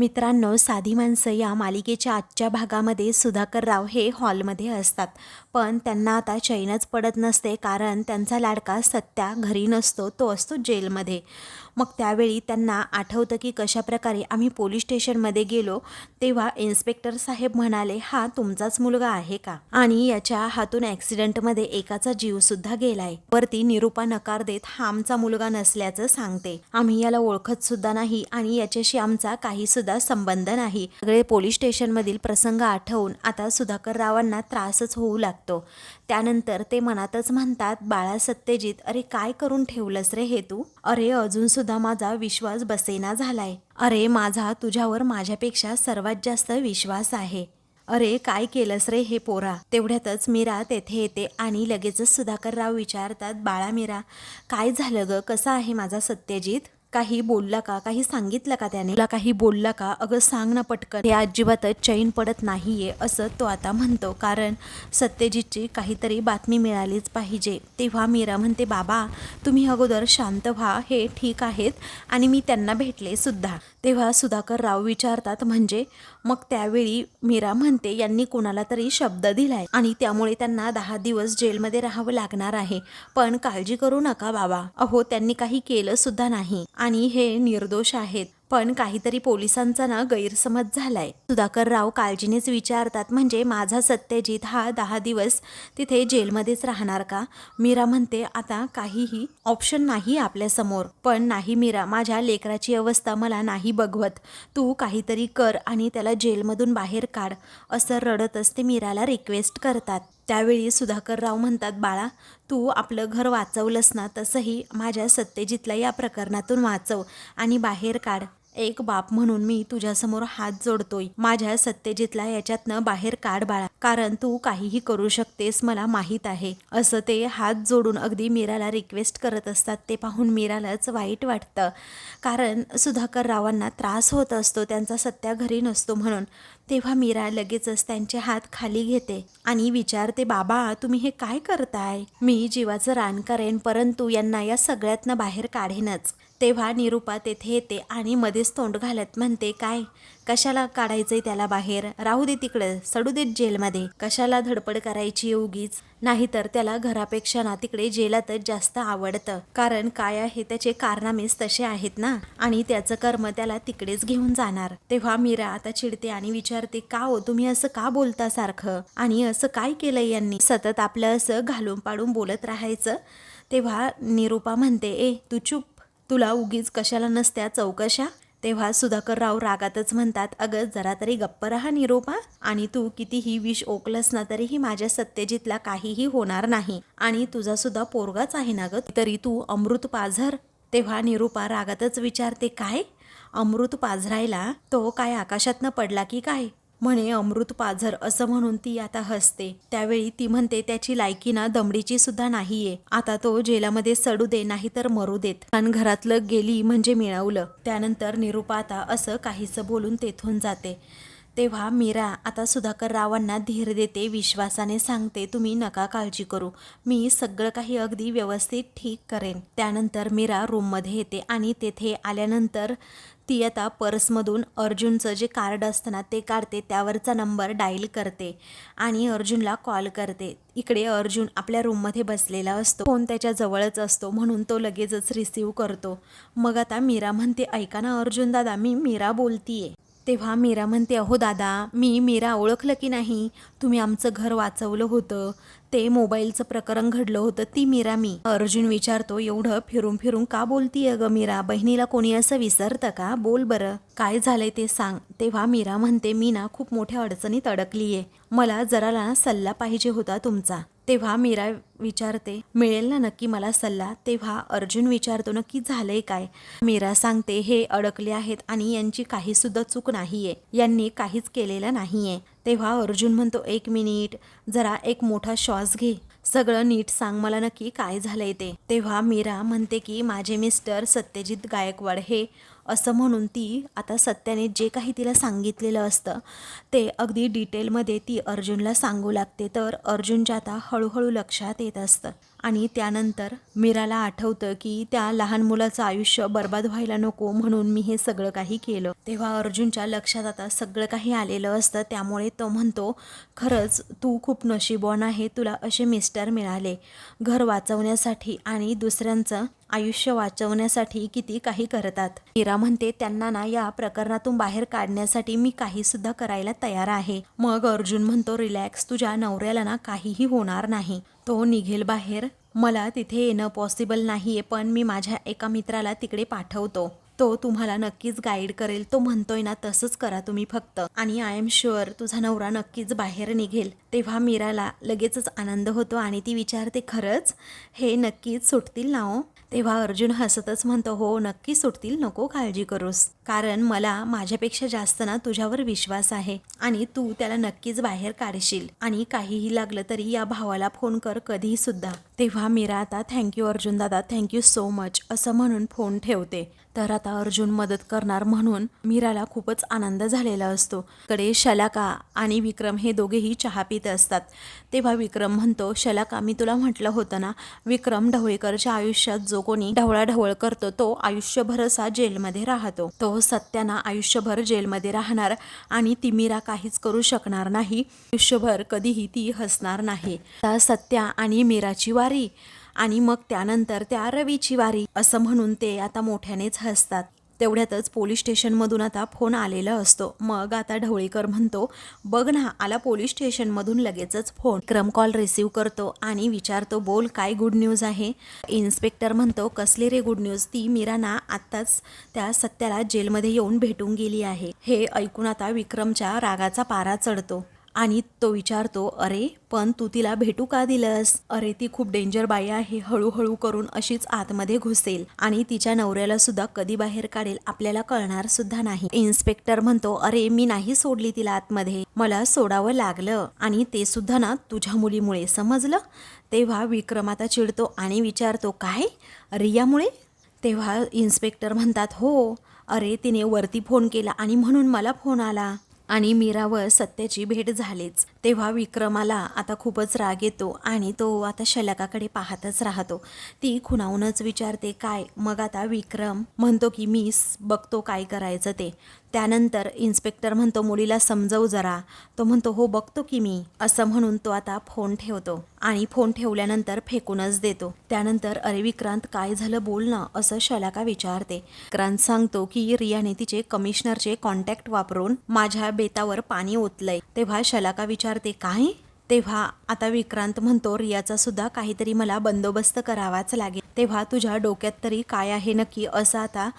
मित्रांनो साधी माणसं या मालिकेच्या आजच्या भागामध्ये सुधाकर राव हे हॉलमध्ये असतात. पण त्यांना आता चैनच पडत नसते कारण त्यांचा लाडका सत्या घरी नसतो तो असतो जेलमध्ये. मग त्यावेळी त्यांना आठवतं की कशाप्रकारे आम्ही पोलीस स्टेशनमध्ये गेलो तेव्हा इन्स्पेक्टर साहेब म्हणाले हा तुमचाच मुलगा आहे का? आणि याच्या हातून ॲक्सिडेंटमध्ये एकाचा जीवसुद्धा गेलाय. वरती निरूपा नकार देत हा आमचा मुलगा नसल्याचं सांगते. आम्ही याला ओळखत सुद्धा नाही आणि याच्याशी आमचा काही सुद्धा संबंध नाही. सगळे पोलीस स्टेशनमधील प्रसंग आठवून आता सुधाकर रावांना त्रासच होऊ लागतो. त्यानंतर ते मनातच म्हणतात बाळा सत्यजित अरे काय करून ठेवलंस रे हे तू? अरे अजून सुद्धा माझा विश्वास बसेना झालाय. अरे माझा तुझ्यावर माझ्यापेक्षा सर्वात जास्त विश्वास आहे. अरे काय केलंस रे हे पोरा तेवढ्यातच मीरा तेथे येते आणि लगेचच सुधाकरराव विचारतात बाळा मीरा काय झालं ग? कसा आहे माझा सत्यजित? काही बोलला का? काही सांगितलं का त्याने? तुला काही बोलला का? अगं सांग ना पटकन. हे अजिबातच चैन पडत नाहीये असं तो आता म्हणतो. कारण सत्यजितची काहीतरी बातमी मिळालीच पाहिजे. तेव्हा मीरा म्हणते बाबा तुम्ही अगोदर शांत व्हा. हे ठीक आहेत आणि मी त्यांना भेटले सुद्धा. तेव्हा सुधाकर राव विचारतात म्हणजे मग त्यावेळी मीरा म्हणते यांनी कोणाला तरी शब्द दिलाय आणि त्यामुळे त्यांना दहा दिवस जेलमध्ये राहावं लागणार आहे. पण काळजी करू नका बाबा. अहो त्यांनी काही केलं सुद्धा नाही आणि हे निर्दोष आहेत. पण काहीतरी पोलिसांचा ना गैरसमज झालाय. सुधाकर राव काळजीनेच विचारतात म्हणजे माझा सत्यजित हा दहा दिवस तिथे जेलमध्येच राहणार का? मीरा म्हणते आता काहीही ऑप्शन नाही आपल्यासमोर पण नाही मीरा माझ्या लेकराची अवस्था मला नाही बघवत. तू काहीतरी कर आणि त्याला जेलमधून बाहेर काढ. असं रडतच ते मीराला रिक्वेस्ट करतात. त्यावेळी सुधाकर राव म्हणतात बाळा तू आपलं घर वाचवलंस ना तसंही माझ्या सत्यजितला या प्रकरणातून वाचव आणि बाहेर काढ. एक बाप म्हणून मी तुझ्यासमोर हात जोडतोय. माझ्या सत्यजितला याच्यातनं बाहेर काढ बाळा. कारण तू काहीही करू शकतेस मला माहीत आहे. असं ते हात जोडून अगदी मीराला रिक्वेस्ट करत असतात. ते पाहून मीरालाच वाईट वाटतं. कारण सुधाकर रावांना त्रास होत असतो. त्यांचा सत्या घरी नसतो म्हणून. तेव्हा मीरा लगेचच त्यांचे हात खाली घेते आणि विचारते बाबा तुम्ही हे काय करताय? मी जीवाचं रान करेन परंतु यांना या सगळ्यातनं बाहेर काढेनच. तेव्हा निरूपा तेथे येते आणि मध्येच तोंड घालत म्हणते काय? कशाला काढायचंय त्याला बाहेर? राहू दे तिकडं सडू देत जेलमध्ये. कशाला धडपड करायची उगीच? नाहीतर त्याला घरापेक्षा ना तिकडे जेलातच जास्त आवडतं. कारण काय आहे त्याचे कारनामेच तसे आहेत ना? आणि त्याचं कर्म त्याला तिकडेच घेऊन जाणार. तेव्हा मीरा आता चिडते आणि विचारते का हो तुम्ही असं का बोलता सारखं? आणि असं काय केलंय यांनी? सतत आपलं असं घालून पाडून बोलत राहायचं? तेव्हा निरूपा म्हणते ए तू चुप. तुला उगीच कशाला नसत्या चौकशा? तेव्हा सुधाकरराव रागातच म्हणतात अगं जरा तरी गप्प राहा निरोपा आणि तू कितीही विष ओकलस ना तरीही माझ्या सत्यजितला काहीही होणार नाही आणि तुझा सुद्धा पोरगाच आहे ना गं? तरी तू अमृत पाझर. तेव्हा निरूपा रागातच विचारते काय? अमृत पाझरायला तो काय आकाशातनं पडला की काय? म्हणे अमृत पाझर असं म्हणून ती आता हसते. त्यावेळी ती म्हणते त्याची लायकी ना दमडीची सुद्धा नाहीये. आता तो जेलामध्ये सडू दे नाही तर मरू देत. आणि घरातलं गेली म्हणजे मिळवलं. त्यानंतर निरुपा आता असं काहीसं बोलून तेथून जाते. तेव्हा मीरा आता सुधाकर रावांना धीर देते विश्वासाने सांगते तुम्ही नका काळजी करू. मी सगळं काही अगदी व्यवस्थित ठीक करेन. त्यानंतर मीरा रूममध्ये येते आणि तेथे आल्यानंतर ती आता पर्समधून अर्जुनचं जे कार्ड असतं ना ते काढते त्यावरचा नंबर डायल करते आणि अर्जुनला कॉल करते. इकडे अर्जुन आपल्या रूममध्ये बसलेला असतो. फोन त्याच्या जवळच असतो म्हणून तो लगेचच रिसीव करतो. मग आता मीरा म्हणते ऐका ना अर्जुन दादा मी मीरा बोलतीये. तेव्हा मीरा म्हणते अहो दादा मी मीरा ओळखलं की नाही? तुम्ही आमचं घर वाचवलं होतं. ते मोबाईलचं प्रकरण घडलं होतं ती मीरा मी. अर्जुन विचारतो एवढं फिरून फिरून का बोलतीय ग मीरा? बहिणीला कोणी असं विसरतं का? बोल बरं. काय झालंय ते सांग. तेव्हा मीरा म्हणते मी ना खूप मोठ्या अडचणीत अडकलीये. मला जराला सल्ला पाहिजे होता तुमचा. तेव्हा मीरा विचारते मिळेल ना नक्की मला सल्ला? तेव्हा अर्जुन विचारतो नक्की झालंय काय? मीरा सांगते हे अडकले आहेत आणि यांची काही सुद्धा चूक नाहीये. यांनी काहीच केलेलं नाहीये. तेव्हा अर्जुन म्हणतो एक मिनिट जरा एक मोठा श्वास घे. सगळं नीट सांग मला नक्की काय झालंय ते. तेव्हा मीरा म्हणते की माझे मिस्टर सत्यजित गायकवाड हे असं म्हणून ती आता सत्याने जे काही तिला सांगितलेलं असतं ते अगदी डिटेलमध्ये ती अर्जुनला सांगू लागते. तर अर्जुनच्या आता हळूहळू लक्षात येत असतं. आणि त्यानंतर मीराला आठवतं की त्या लहान मुलाचं आयुष्य बर्बाद व्हायला नको म्हणून मी हे सगळं काही केलं. तेव्हा अर्जुनच्या लक्षात आता सगळं काही आलेलं असतं. त्यामुळे तो म्हणतो खरंच तू खूप नशीबवान आहे. तुला असे मिस्टर मिळाले. घर वाचवण्यासाठी आणि दुसऱ्यांचं आयुष्य वाचवण्यासाठी किती काही करतात. मीरा म्हणते त्यांना ना या प्रकरणातून बाहेर काढण्यासाठी मी काही सुद्धा करायला तयार आहे. मग अर्जुन म्हणतो रिलॅक्स तुझ्या नवऱ्याला ना काहीही होणार नाही. तो निघेल बाहेर. मला तिथे येणं पॉसिबल नाहीये पण मी माझ्या एका मित्राला तिकडे पाठवतो. तो तुम्हाला नक्कीच गाईड करेल. तो म्हणतोय ना तसंच करा तुम्ही फक्त. आणि आय एम शुअर तुझा नवरा नक्कीच बाहेर निघेल. तेव्हा मीराला लगेचच आनंद होतो आणि ती विचारते खरंच? हे नक्कीच सुटतील ना हो? तेव्हा अर्जुन हसतच म्हणतो हो नक्की सुटतील नको काळजी करूस. कारण मला माझ्यापेक्षा जास्त ना तुझ्यावर विश्वास आहे आणि तू त्याला नक्कीच बाहेर काढशील आणि काहीही लागलं तरी या भावाला फोन कर कधीही सुद्धा तेव्हा मीरा आता थँक्यू अर्जुन दादा. थँक्यू सो मच असं म्हणून फोन ठेवते. तर आता अर्जुन मदत करणार म्हणून मीराला खूपच आनंद झालेला असतो. कडे शलाका आणि विक्रम हे दोघेही चहा पित असतात. तेव्हा विक्रम म्हणतो शलाका मी तुला म्हटलं होतं ना विक्रम ढवळेकरच्या आयुष्यात जो कोणी ढवळाढवळ करतो तो आयुष्यभर असा जेलमध्ये राहतो. तो सत्याना आयुष्यभर जेलमध्ये राहणार आणि ती मीरा काहीच करू शकणार नाही. आयुष्यभर कधीही ती हसणार नाही. आता सत्या आणि मीराची वार आणि मग त्यानंतर त्या रवीची वारी असं म्हणून ते आता मोठ्यानेच हसतात. तेवढ्यातच पोलीस स्टेशनमधून आता फोन आलेला असतो. मग आता ढवळीकर म्हणतो बघ ना आला पोलीस स्टेशनमधून लगेचच फोन. क्रम कॉल रिसीव्ह करतो आणि विचारतो बोल काय गुड न्यूज आहे? इन्स्पेक्टर म्हणतो कसली रे गुड न्यूज ती मीरा ना आत्ताच त्या सत्याला जेलमध्ये येऊन भेटून गेली आहे. हे ऐकून आता विक्रमच्या रागाचा पारा चढतो. आणि तो विचारतो अरे पण तू तिला भेटू का दिलंस? अरे ती खूप डेंजर बाई आहे हळूहळू करून अशीच आतमध्ये घुसेल आणि तिच्या नवऱ्याला सुद्धा कधी बाहेर काढेल आपल्याला कळणार सुद्धा नाही. इन्स्पेक्टर म्हणतो अरे मी नाही सोडली तिला आतमध्ये. मला सोडावं लागलं आणि ते सुद्धा ना तुझ्या मुलीमुळे समजलं? तेव्हा विक्रम आता चिडतो आणि विचारतो काय? रियामुळे? तेव्हा इन्स्पेक्टर म्हणतात हो. अरे तिने वरती फोन केला आणि म्हणून मला फोन आला. आणि मीरावर सत्याची भेट झालीच. तेव्हा विक्रमाला आता खूपच राग येतो आणि तो आता शलकाकडे पाहतच राहतो. ती खुणाहूनच विचारते काय? मग आता विक्रम म्हणतो की मी बघतो काय करायचं ते. त्यानंतर इन्स्पेक्टर म्हणतो मुलीला समजवू जरा. तो म्हणतो हो बघतो की मी. असं म्हणून तो आता फोन ठेवतो आणि फोन ठेवल्यानंतर फेकूनच देतो. त्यानंतर अरे विक्रांत काय झालं बोल ना असं शलाका विचारते. विक्रांत सांगतो की रियाने तिचे कमिशनरचे कॉन्टॅक्ट वापरून माझ्या बेतावर पाणी ओतलंय. तेव्हा शलाका विचारते काय? तेव्हा आता विक्रांत म्हणतो रियाचा सुद्धा काहीतरी मला बंदोबस्त करावाच लागेल. तेव्हा तुझ्या डोक्यात तरी काय आहे नक्की? असं आता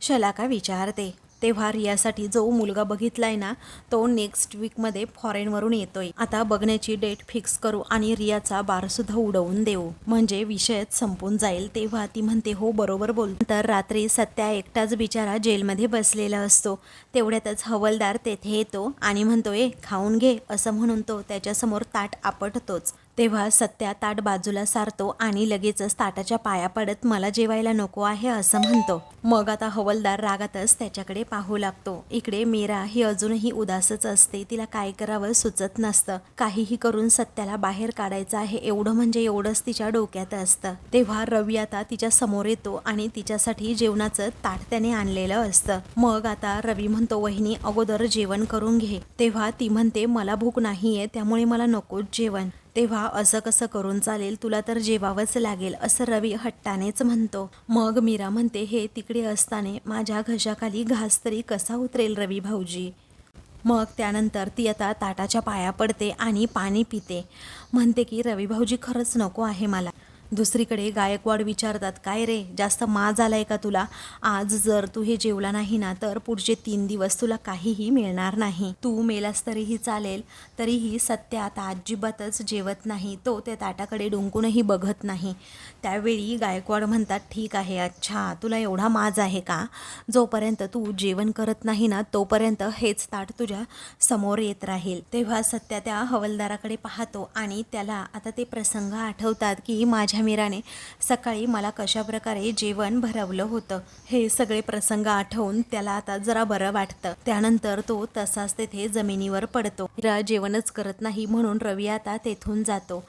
शलाका विचारते. तेव्हा रियासाठी जो मुलगा बघितलाय ना तो नेक्स्ट वीकमध्ये फॉरेनवरून येतोय. आता बघण्याची डेट फिक्स करू आणि रियाचा बारसुद्धा उडवून देऊ. म्हणजे विषयच संपून जाईल तेव्हा ती म्हणते हो बरोबर बोल. तर रात्री सत्या एकटाच बिचारा जेलमध्ये बसलेला असतो. तेवढ्यातच हवलदार तेथे येतो आणि म्हणतो ए खाऊन घे. असं म्हणून तो त्याच्यासमोर ताट आपटतोच. तेव्हा सत्या ताट बाजूला सारतो आणि लगेचच ताटाच्या पाया पडत मला जेवायला नको आहे असं म्हणतो. मग आता हवलदार रागातच त्याच्याकडे पाहू लागतो. इकडे मीरा ही अजूनही उदासच असते. तिला काय करावं सुचत नसतं. काहीही करून सत्याला बाहेर काढायचं आहे एवढं म्हणजे एवढंच तिच्या डोक्यात असतं. तेव्हा रवी आता तिच्या समोर येतो आणि तिच्यासाठी जेवणाचं ताट त्याने आणलेलं असतं. मग आता रवी म्हणतो वहिनी अगोदर जेवण करून घे. तेव्हा ती म्हणते मला भूक नाहीये त्यामुळे मला नकोच जेवण. तेव्हा असं कसं करून चालेल तुला तर जेवावंच लागेल असं रवी हट्टानेच म्हणतो. मग मीरा म्हणते हे तिकडे असताना माझ्या घशाखाली घास तरी कसा उतरेल रवी भाऊजी? मग त्यानंतर ती आता ताटाच्या पाया पडते आणि पाणी पिते. म्हणते की रवी भाऊजी खरंच नको आहे मला. दुसरीकडे गायकवाड विचारतात काय रे जास्त माज आलाय का तुला? आज जर तू हे जेवला नाही ना तर पुढचे तीन दिवस तुला काहीही मिळणार नाही. तू मेलास तरीही चालेल तरीही सत्य आता अजिबातच जेवत नाही. तो त्या ताटाकडे डुंकूनही बघत नाही. त्यावेळी गायकवाड म्हणतात ठीक आहे अच्छा तुला एवढा माज आहे का? जोपर्यंत तू जेवण करत नाही ना तोपर्यंत हेच ताट तुझ्या समोर येत राहील. तेव्हा सत्या त्या हवलदाराकडे पाहतो आणि त्याला आता ते प्रसंग आठवतात की माझ्या माझ्या मीराने सकाळी मला कशाप्रकारे जेवण भरवलं होतं हे सगळे प्रसंग आठवून त्याला आता जरा बरं वाटतं. त्यानंतर तो तसाच तेथे जमिनीवर पडतो. मीरा जेवणच करत नाही म्हणून रवी आता तेथून जातो.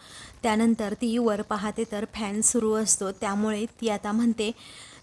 त्यानंतर ती वर पाहते तर फॅन सुरू असतो त्यामुळे ती आता म्हणते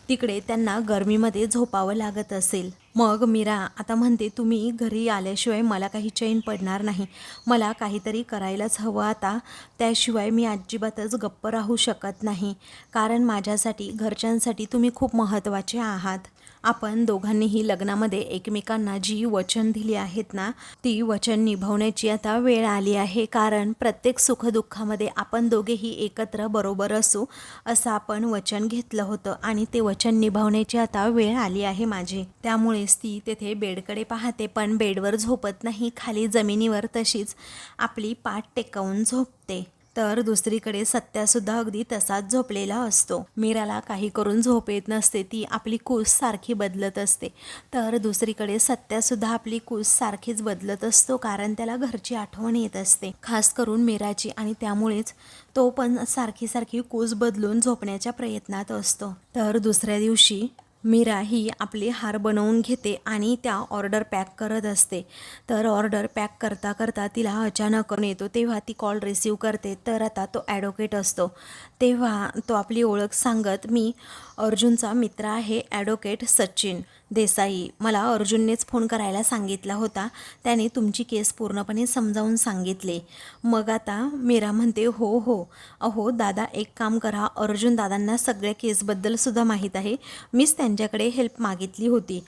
तिकडे त्यांना गरमीमध्ये झोपावं लागत असेल. मग मीरा आता म्हणते तुम्ही घरी आल्याशिवाय मला काही चैन पडणार नाही. मला काहीतरी करायलाच हवं आता. त्याशिवाय मी अजिबातच गप्प राहू शकत नाही. कारण माझ्यासाठी घरच्यांसाठी तुम्ही खूप महत्त्वाचे आहात. आपण दोघांनीही लग्नामध्ये एकमेकांना जी वचन दिली आहेत ना ती वचन निभावण्याची आता वेळ आली आहे. कारण प्रत्येक सुखदुःखामध्ये आपण दोघेही एकत्र बरोबर असू असं आपण वचन घेतलं होतं आणि ते वचन निभावण्याची आता वेळ आली आहे माझी. त्यामुळेच ती तेथे बेडकडे पाहते पण बेडवर झोपत नाही. खाली जमिनीवर तशीच आपली पाठ टेकवून झोपते. तर दुसरीकडे सत्यासुद्धा अगदी तसाच झोपलेला असतो. मीराला काही करून झोप येत नसते ती आपली कूस सारखी बदलत असते. तर दुसरीकडे सत्यासुद्धा आपली कूस सारखीच बदलत असतो कारण त्याला घरची आठवण येत असते. खास करून मीराची आणि त्यामुळेच तो पण सारखी सारखी कूस बदलून झोपण्याच्या प्रयत्नात असतो. तर दुसऱ्या दिवशी मीरा ही आपली हार बनवून घेते आणि त्या ऑर्डर पॅक करत असते. तर ऑर्डर पॅक करता करता तिला अचानक येतो तेव्हा ती कॉल रिसीव करते. तर आता तो ॲडव्होकेट असतो. तेव्हा तो आपली ओळख सांगत मी अर्जुनचा मित्र आहे ॲडव्होकेट सचिन देसाई. मला अर्जुननेच फोन करायला सांगितला होता. त्याने तुमची केस पूर्णपणे समजावून सांगितले. मग आता मीरा म्हणते हो हो. अहो दादा एक काम करा. अर्जुन दादांना सगळ्या केसबद्दल सुद्धा माहीत आहे. मीच त्यांच्याकडे हेल्प मागितली होती.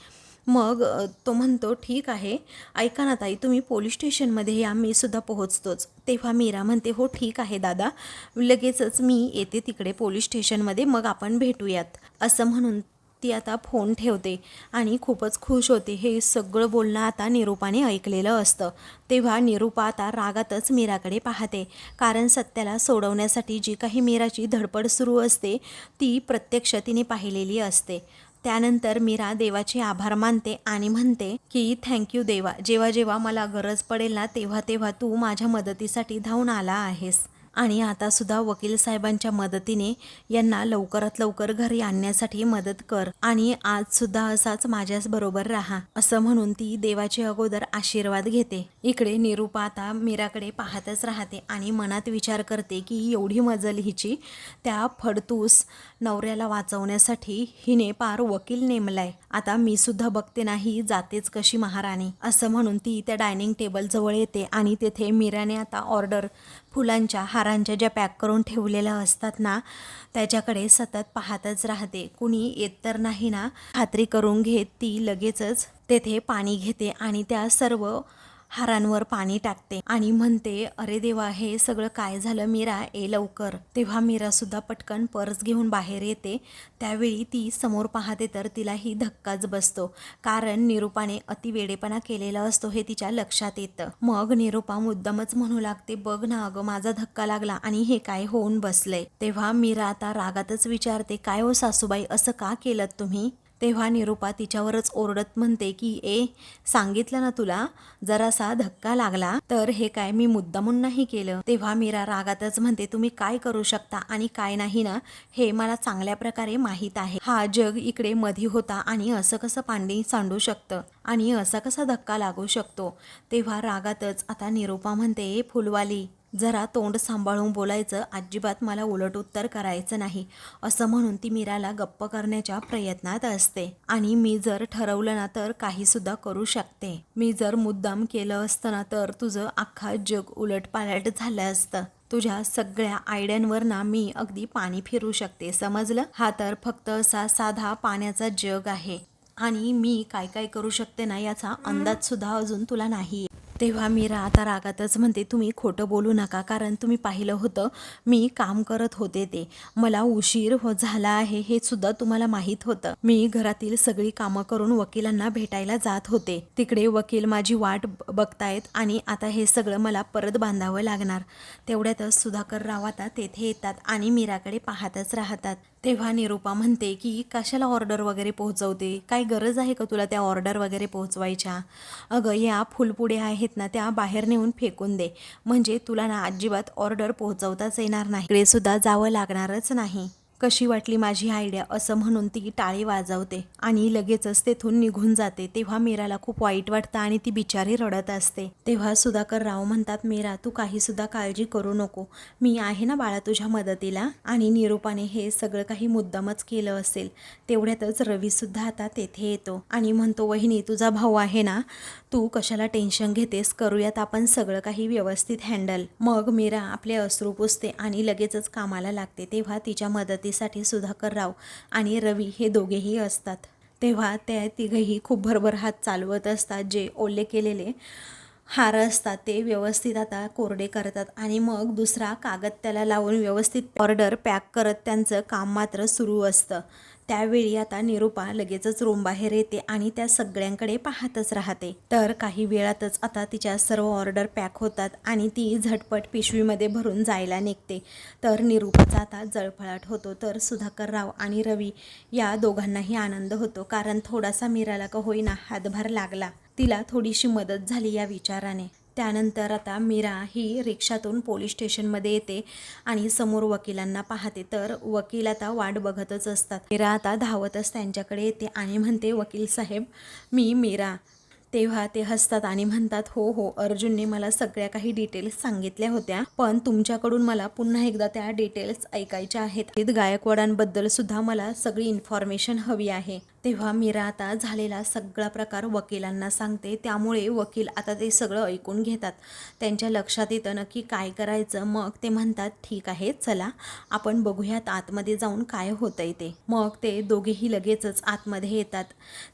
मग तो म्हणतो ठीक आहे. ऐका ना ताई तुम्ही पोलीस स्टेशनमध्ये या मी सुद्धा पोहोचतोच. तेव्हा मीरा म्हणते हो ठीक आहे दादा. लगेचच मी येते तिकडे पोलीस स्टेशनमध्ये मग आपण भेटूयात. असं म्हणून ती आता फोन ठेवते आणि खूपच खुश होते. हे सगळं बोलणं आता निरूपाने ऐकलेलं असतं. तेव्हा निरूपा आता रागातच मीराकडे पाहते. कारण सत्याला सोडवण्यासाठी जी काही मीराची धडपड सुरू असते ती प्रत्यक्ष तिने पाहिलेली असते. त्यानंतर मीरा देवाचे आभार मानते आणि म्हणते की थँक्यू देवा जेव्हा जेव्हा मला गरज पडेल ना तेव्हा तेव्हा तू माझ्या मदतीसाठी धावून आला आहेस. आणि आता सुद्धा वकील साहेबांच्या मदतीने यांना लवकरात लवकर घरी आणण्यासाठी मदत कर आणि आज सुद्धा असाच माझ्याच बरोबर राहा असं म्हणून ती देवाचे अगोदर आशीर्वाद घेते. इकडे निरूपा आता मीराकडे पाहतच राहते आणि मनात विचार करते की एवढी मजल हिची त्या फडतूस नवऱ्याला वाचवण्यासाठी हिने पार वकील नेमलाय. आता मी सुद्धा बघते नाही जातेच कशी महाराणी असं म्हणून ती त्या डायनिंग टेबलजवळ येते आणि तेथे मीराने आता ऑर्डर फुलांच्या हारांच्या ज्या पॅक करून ठेवलेल्या असतात ना त्याच्याकडे सतत पाहतच राहते. कुणी येत तर नाही ना खात्री करून घेत ती लगेचच तेथे पाणी घेते आणि त्या सर्व हारांवर पाणी टाकते आणि म्हणते अरे देवा हे सगळं काय झालं मीरा? ए लवकर. तेव्हा मीरा सुद्धा पटकन पर्स घेऊन बाहेर येते. त्यावेळी ती समोर पाहते तर तिलाही धक्काच बसतो. कारण निरूपाने अतिवेडेपणा केलेला असतो हे तिच्या लक्षात येतं. मग निरूपा मुद्दामच म्हणू लागते बघ ना अगं माझा धक्का लागला आणि हे काय होऊन बसलंय. तेव्हा मीरा आता रागातच विचारते काय हो सासूबाई असं का केलं तुम्ही? तेव्हा निरूपा तिच्यावरच ओरडत म्हणते की ए सांगितलं ना तुला जरासा धक्का लागला तर हे काय मी मुद्दामून नाही केलं. तेव्हा मीरा रागातच म्हणते तुम्ही काय करू शकता आणि काय नाही ना हे मला चांगल्या प्रकारे माहीत आहे. हा जग इकडे मधी होता आणि असं कसं पांडी सांडू शकतं आणि असा कसा धक्का लागू शकतो? तेव्हा रागातच आता निरूपा म्हणते "ए, फुलवाली जरा तोंड सांभाळून बोलायचं अजिबात मला उलट उत्तर करायचं नाही असं म्हणून ती मीराला गप्प करण्याच्या प्रयत्नात असते. आणि मी जर ठरवलं ना तर काही सुद्धा करू शकते. मी जर मुद्दाम केलं असतं ना तर तुझं अख्खा जग उलटपालट झालं असतं. तुझ्या सगळ्या आयड्यांवर ना मी अगदी पाणी फिरू शकते समजलं? हा तर फक्त असा साधा पाण्याचा जग आहे. आणि मी काय काय करू शकते ना याचा अंदाज सुद्धा अजून तुला नाही तेव्हा मीरा आता रागातच म्हणते तुम्ही खोटं बोलू नका कारण तुम्ही पाहिलं होतं मी काम करत होते ते. मला उशीर हो झाला आहे हे सुद्धा तुम्हाला माहीत होतं. मी घरातील सगळी कामं करून वकिलांना भेटायला जात होते. तिकडे वकील माझी वाट ब- बघतायत आणि आता हे सगळं मला परत बांधावं लागणार. तेवढ्यातच सुधाकर राव आता तेथे येतात आणि मीराकडे पाहतच राहतात. तेव्हा निरूपा म्हणते की कशाला ऑर्डर वगैरे पोहोचवते? काय गरज आहे का तुला त्या ऑर्डर वगैरे पोहोचवायच्या? अगं या फुलपुडे आहेत ना त्या बाहेर नेऊन फेकून दे. म्हणजे तुला ना अजिबात ऑर्डर पोहोचवताच येणार नाही. इकडे सुद्धा जावं लागणारच नाही. कशी वाटली माझी आयडिया असं म्हणून ती टाळी वाजवते आणि लगेचच तेथून निघून जाते. तेव्हा मीराला खूप वाईट वाटतं आणि ती बिचारी रडत असते. तेव्हा सुधाकर राव म्हणतात मीरा तू काही सुद्धा काळजी करू नको. मी आहे ना बाळा तुझ्या मदतीला. आणि निरूपाने हे सगळं काही मुद्दामच केलं असेल. तेवढ्यातच रवी सुद्धा आता तेथे येतो आणि म्हणतो वहिनी तुझा भाऊ आहे ना तू कशाला टेन्शन घेतेस? करूयात आपण सगळं काही व्यवस्थित हँडल मग मीरा आपले अश्रू पुसते आणि लगेचच कामाला लागते. तेव्हा तिच्या मदतीसाठी सुधाकर राव आणि रवी हे दोघेही असतात. तेव्हा त्या तिघही खूप भरभर हात चालवत असतात. जे ओले केलेले हार असतात ते व्यवस्थित आता कोरडे करतात आणि मग दुसरा कागद त्याला लावून व्यवस्थित ऑर्डर पॅक करत त्यांचं काम मात्र सुरू असतं. त्यावेळी आता निरूपा लगेचच रूम बाहेर येते आणि त्या सगळ्यांकडे पाहतच राहते. तर काही वेळातच आता तिच्या सर्व ऑर्डर पॅक होतात आणि ती झटपट पिशवीमध्ये भरून जायला निघते. तर निरूपाचा आता जळफळाट होतो तर सुधाकर राव आणि रवी या दोघांनाही आनंद होतो कारण थोडासा मीराला का होईना हातभार लागला. तिला थोडीशी मदत झाली या विचाराने. त्यानंतर आता मीरा ही रिक्षातून पोलीस स्टेशनमध्ये येते आणि समोर वकिलांना पाहते. तर वकील आता वाट बघतच असतात. मीरा आता धावतच त्यांच्याकडे येते आणि म्हणते वकील साहेब मी मीरा. तेव्हा ते हसतात आणि म्हणतात हो हो अर्जुनने मला सगळ्या काही डिटेल्स सांगितल्या होत्या पण तुमच्याकडून मला पुन्हा एकदा त्या डिटेल्स ऐकायच्या आहेत. गायकवाडांबद्दल सुद्धा मला सगळी इन्फॉर्मेशन हवी आहे. तेव्हा मीरा आता झालेला सगळा प्रकार वकिलांना सांगते. त्यामुळे वकील आता ते सगळं ऐकून घेतात. त्यांच्या लक्षात येतं नक्की काय करायचं? मग ते म्हणतात ठीक आहे चला. आपण बघूयात आतमध्ये जाऊन काय होतंय ते. मग ते दोघेही लगेचच आतमध्ये येतात.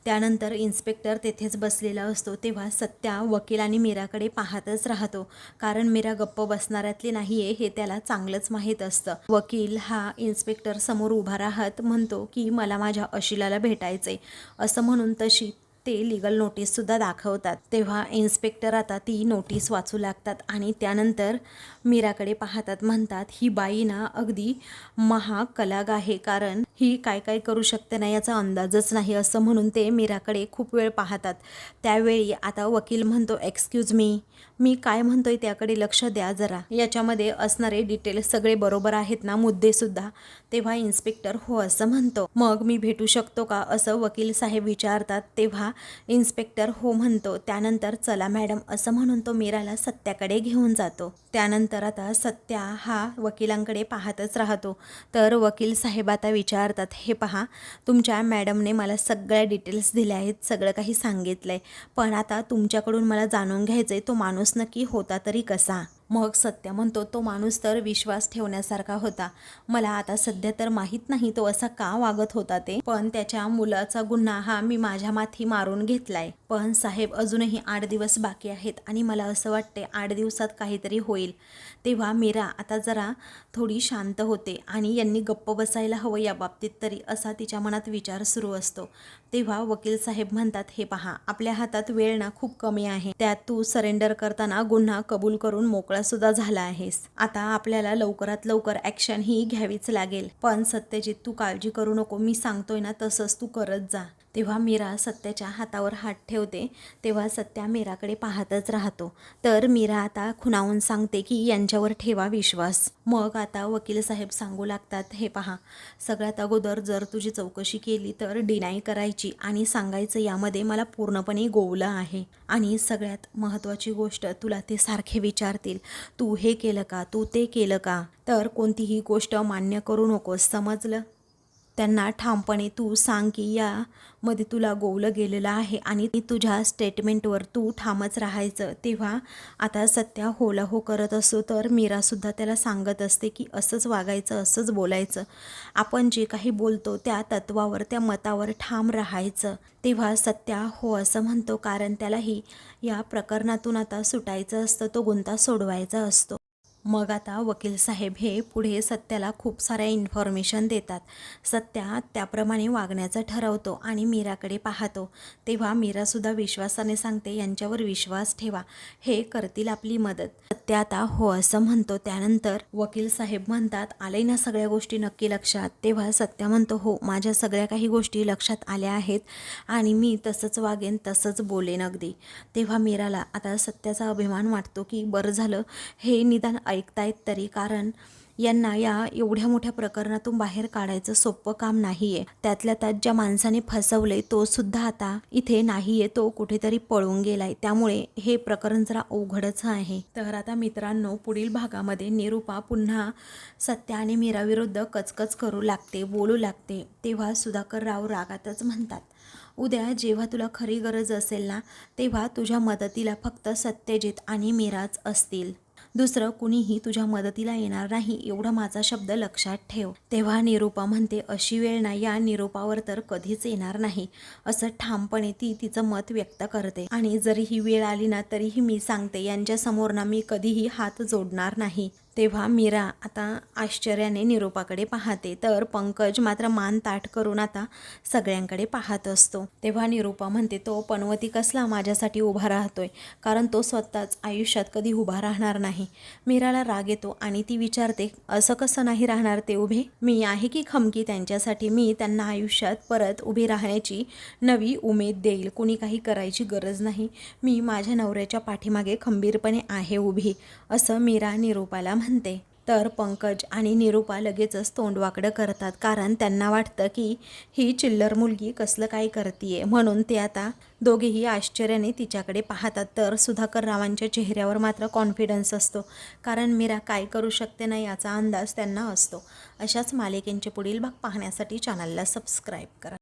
त्यानंतर इन्स्पेक्टर तेथेच बसलेला असतो. तेव्हा सत्या वकील आणि मीराकडे पाहतच राहतो. कारण मीरा गप्प बसणाऱ्यातली नाही आहे हे त्याला चांगलंच माहीत असतं. वकील हा इन्स्पेक्टर समोर उभा राहत म्हणतो की मला माझ्या अशिलाला भेटायचं भेटायचंय असं म्हणून तशी ते लिगल नोटीससुद्धा दाखवतात. तेव्हा इन्स्पेक्टर आता ती नोटीस वाचू लागतात आणि त्यानंतर मीराकडे पाहतात. म्हणतात ही बाई ना अगदी महाकलाग आहे. कारण ही काय काय करू शकते ना याचा अंदाजच नाही असं म्हणून ते मीराकडे खूप वेळ पाहतात. त्यावेळी आता वकील म्हणतो एक्सक्यूज मी मी काय म्हणतोय त्याकडे लक्ष द्या जरा. याच्यामध्ये असणारे डिटेल्स सगळे बरोबर आहेत ना मुद्देसुद्धा तेव्हा इन्स्पेक्टर हो असं म्हणतो. मग मी भेटू शकतो का? असं वकील साहेब विचारतात. तेव्हा इन्स्पेक्टर हो म्हणतो त्यानंतर चला मॅडम असं म्हणून तो मीराला सत्याकडे घेऊन जातो. त्यानंतर आता सत्या हा वकिलांकडे पाहतच राहतो. तर वकील साहेब आता विचारतात हे पहा तुमच्या मॅडमने मला सगळ्या डिटेल्स दिल्या आहेत सगळं काही सांगितलं आहे पण आता तुमच्याकडून मला जाणून घ्यायचं आहे तो माणूस नक्की होता तरी कसा? मग सत्य म्हणतो तो माणूस तर विश्वास ठेवण्यासारखा होता. मला आता सध्या तर माहीत नाही तो असा का वागत होता ते. पण त्याच्या मुलाचा गुन्हा हा मी माझ्या माथी मारून घेतलाय. पण साहेब अजूनही आठ दिवस बाकी आहेत आणि मला असं वाटते आठ दिवसात काहीतरी होईल. तेव्हा मीरा आता जरा थोडी शांत होते आणि यांनी गप्प बसायला हवं या बाबतीत तरी असा तिच्या मनात विचार सुरू असतो. तेव्हा वकील साहेब म्हणतात हे पहा आपल्या हातात वेळ ना खूप कमी आहे. त्यात तू सरेंडर करताना गुन्हा कबूल करून मोकळा सुद्धा झाला आहेस. आता आपल्याला लवकरात लवकर ॲक्शन ही घ्यावीच लागेल. पण सत्यजित तू काळजी करू नको. मी सांगतोय ना तसंच तू करत जा. तेव्हा मीरा सत्याच्या हातावर हात ठेवते. तेव्हा सत्या मीराकडे पाहतच राहतो. तर मीरा आता खुणावून सांगते की यांच्यावर ठेवा विश्वास. मग आता वकील साहेब सांगू लागतात हे पहा सगळ्यात अगोदर जर तुझी चौकशी केली तर डिनाय करायची आणि सांगायचं यामध्ये मला पूर्णपणे गोवलं आहे. आणि सगळ्यात महत्त्वाची गोष्ट तुला ते सारखे विचारतील तू हे केलं का? तू ते केलं का? तर कोणतीही गोष्ट मान्य करू नकोस समजलं? त्यांना ठामपणे तू सांग की यामध्ये तुला गोवलं गेलेलं आहे आणि तुझ्या स्टेटमेंटवर तू ठामच राहायचं. तेव्हा आता सत्या होला हो करत असतो तर मीरासुद्धा त्याला सांगत असते की असंच वागायचं असंच बोलायचं. आपण जे काही बोलतो त्या तत्वावर त्या मतावर ठाम राहायचं. तेव्हा सत्या हो असं म्हणतो कारण त्यालाही या प्रकरणातून आता सुटायचं असतं तो गुंता सोडवायचा असतो. मग आता वकील साहेब हे पुढे सत्याला खूप साऱ्या इन्फॉर्मेशन देतात. सत्या त्याप्रमाणे वागण्याचं ठरवतो आणि मीराकडे पाहतो. तेव्हा मीरासुद्धा विश्वासाने सांगते यांच्यावर विश्वास ठेवा. हे करतील आपली मदत. सत्या आता हो असं म्हणतो. त्यानंतर वकील साहेब म्हणतात आले ना सगळ्या गोष्टी नक्की लक्षात? तेव्हा सत्या म्हणतो हो माझ्या सगळ्या काही गोष्टी लक्षात आल्या आहेत आणि मी तसंच वागेन तसंच बोलेन अगदी. तेव्हा मीराला आता सत्याचा अभिमान वाटतो की बरं झालं हे निदान ऐकतायत तरी कारण यांना या एवढ्या मोठ्या प्रकरणातून बाहेर काढायचं सोपं काम नाही आहे त्यातल्या त्यात ज्या माणसाने फसवले तो सुद्धा आता इथे नाही आहे तो कुठेतरी पळून गेलाय. त्यामुळे हे प्रकरण जरा अवघडच आहे. तर आता मित्रांनो पुढील भागामध्ये निरूपा पुन्हा सत्या आणि मीराविरुद्ध कचकच करू लागते बोलू लागते. तेव्हा सुधाकर राव रागातच म्हणतात उद्या जेव्हा तुला खरी गरज असेल ना तेव्हा तुझ्या मदतीला फक्त सत्यजित आणि मीराच असतील. दुसरं कुणीही तुझ्या मदतीला येणार नाही एवढा माझा शब्द लक्षात ठेव. तेव्हा निरूपा म्हणते अशी वेळ ना या निरूपावर तर कधीच येणार नाही. असं ठामपणे ती तिचं मत व्यक्त करते. आणि जरी ही वेळ आली ना तरीही मी सांगते यांच्या समोर ना मी कधीही हात जोडणार नाही. तेव्हा मीरा आता आश्चर्याने निरोपाकडे पाहते. तर पंकज मात्र मान ताट करून आता सगळ्यांकडे पाहत असतो. तेव्हा निरूपा म्हणते तो पनवती कसला माझ्यासाठी उभा राहतोय? कारण तो स्वतःच आयुष्यात कधी उभा राहणार नाही. मीराला राग येतो आणि ती विचारते असं कसं नाही राहणार ते उभे? मी आहे की खमकी त्यांच्यासाठी? मी त्यांना आयुष्यात परत उभी राहण्याची नवी उमेद देईल. कुणी काही करायची गरज नाही. मी माझ्या नवऱ्याच्या पाठीमागे खंबीरपणे आहे उभी. असं मीरा निरूपाला म्हणते. तर पंकज आणि निरूपा लगेचच तोंडवाकडं करतात. कारण त्यांना वाटतं की ही चिल्लर मुलगी कसलं काय करतीये. म्हणून ते आता दोघेही आश्चर्याने तिच्याकडे पाहतात. तर सुधाकर रावांच्या चेहऱ्यावर मात्र कॉन्फिडन्स असतो. कारण मीरा काय करू शकते ना याचा अंदाज त्यांना असतो. अशाच मालिकेंचे पुढील भाग पाहण्यासाठी चॅनलला सबस्क्राईब करा.